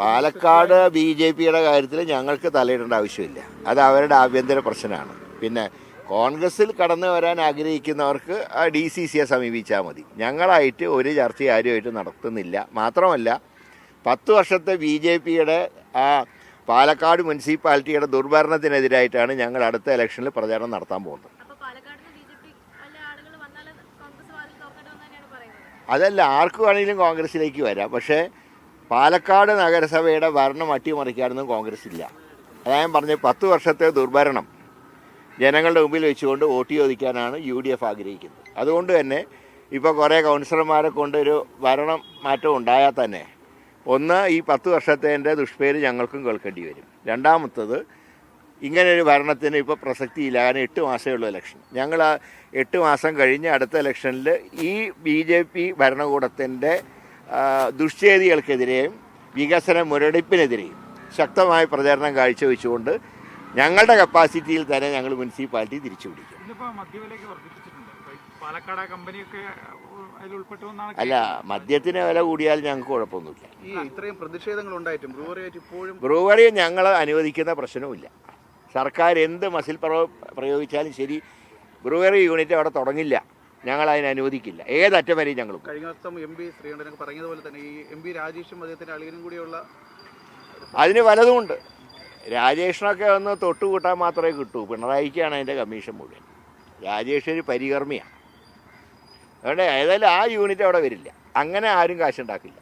Palakkad B J പിയുടെ കാര്യത്തിൽ ഞങ്ങൾക്ക് തലയിടേണ്ട ആവശ്യമില്ല. അത് അവരുടെ ആഭ്യന്തര പ്രശ്നമാണ്. പിന്നെ കോൺഗ്രസിൽ കടന്നു വരാൻ ആഗ്രഹിക്കുന്നവർക്ക് ഡി സി സിയെ സമീപിച്ചാൽ മതി. ഞങ്ങളായിട്ട് ഒരു ചർച്ച ആരുമായിട്ട് നടത്തുന്നില്ല. മാത്രമല്ല പത്ത് വർഷത്തെ ബി ജെ പിയുടെ ആ പാലക്കാട് മുനിസിപ്പാലിറ്റിയുടെ ദുർഭരണത്തിനെതിരായിട്ടാണ് ഞങ്ങൾ അടുത്ത ഇലക്ഷനിൽ പ്രചാരണം നടത്താൻ പോകുന്നത്. അതല്ല ആർക്ക് വേണമെങ്കിലും കോൺഗ്രസിലേക്ക് വരാം. പക്ഷേ പാലക്കാട് നഗരസഭയുടെ ഭരണം അട്ടിമറിക്കാനൊന്നും കോൺഗ്രസ് ഇല്ല. അതാ ഞാൻ പറഞ്ഞ പത്ത് വർഷത്തെ ദുർഭരണം ജനങ്ങളുടെ മുമ്പിൽ വെച്ചുകൊണ്ട് വോട്ട് ചോദിക്കാനാണ് യു ഡി എഫ് ആഗ്രഹിക്കുന്നത്. അതുകൊണ്ട് തന്നെ ഇപ്പോൾ കുറേ കൗൺസിലർമാരെ കൊണ്ടൊരു ഭരണം മാറ്റം ഉണ്ടായാൽ തന്നെ ഒന്ന് ഈ പത്ത് വർഷത്തേന്റെ ദുഷ്പേര് ഞങ്ങൾക്കും കേൾക്കേണ്ടി വരും. രണ്ടാമത്തത് ഇങ്ങനെ ഒരു ഭരണത്തിന് ഇപ്പോൾ പ്രസക്തിയില്ല. കാരണം എട്ട് മാസമേ ഉള്ളൂ ഇലക്ഷൻ. ഞങ്ങൾ ആ എട്ട് മാസം കഴിഞ്ഞ് അടുത്ത ഇലക്ഷനിൽ ഈ ബി ജെ പി ഭരണകൂടത്തിന്റെ ദുഷ്ചേതികൾക്കെതിരെയും വികസന മുരടിപ്പിനെതിരെയും ശക്തമായ പ്രചാരണം കാഴ്ചവെച്ചുകൊണ്ട് ഞങ്ങളുടെ കപ്പാസിറ്റിയിൽ തന്നെ ഞങ്ങൾ മുനിസിപ്പാലിറ്റി തിരിച്ചുപിടിക്കും. പിടിക്കും അല്ല മദ്യത്തിന് വില കൂടിയാൽ ഞങ്ങൾക്ക് കുഴപ്പമൊന്നുമില്ല. ഈ ഇത്രയും പ്രതിഷേധങ്ങൾ ഉണ്ടായിട്ടും ബ്രൂവറിയായിട്ട് ഇപ്പോഴും ബ്രൂവറി ഞങ്ങൾ അനുവദിക്കുന്ന പ്രശ്നവുമില്ല. സർക്കാർ എന്ത് മസിൽ പ്രയോ പ്രയോഗിച്ചാലും ശരി ബ്രൂവറി യൂണിറ്റ് അവിടെ തുടങ്ങില്ല. ഞങ്ങൾ അതിനെ അനുവദിക്കില്ല. ഏതറ്റം വരെയും ഞങ്ങൾ കഴിഞ്ഞ ദിവസം എം പി ശ്രീകണ്ഠനൊക്കെ പറഞ്ഞതുപോലെ തന്നെ ഈ എം പി രാജേഷും അദ്ദേഹത്തിന്റെ അളിയനും കൂടിയുള്ള അതിന് വലതുമുണ്ട് രാജേഷിനൊക്കെ ഒന്ന് തൊട്ടുകൂട്ടാൻ മാത്രമേ കിട്ടൂ. പിണറായിക്കാണ് അതിന്റെ കമ്മീഷൻ മുഴുവൻ. രാജേഷ് ഒരു പരികർമ്മിയാണ് അതുകൊണ്ട് ഏതായാലും ആ യൂണിറ്റ് അവിടെ വരില്ല. അങ്ങനെ ആരും കാശുണ്ടാക്കില്ല.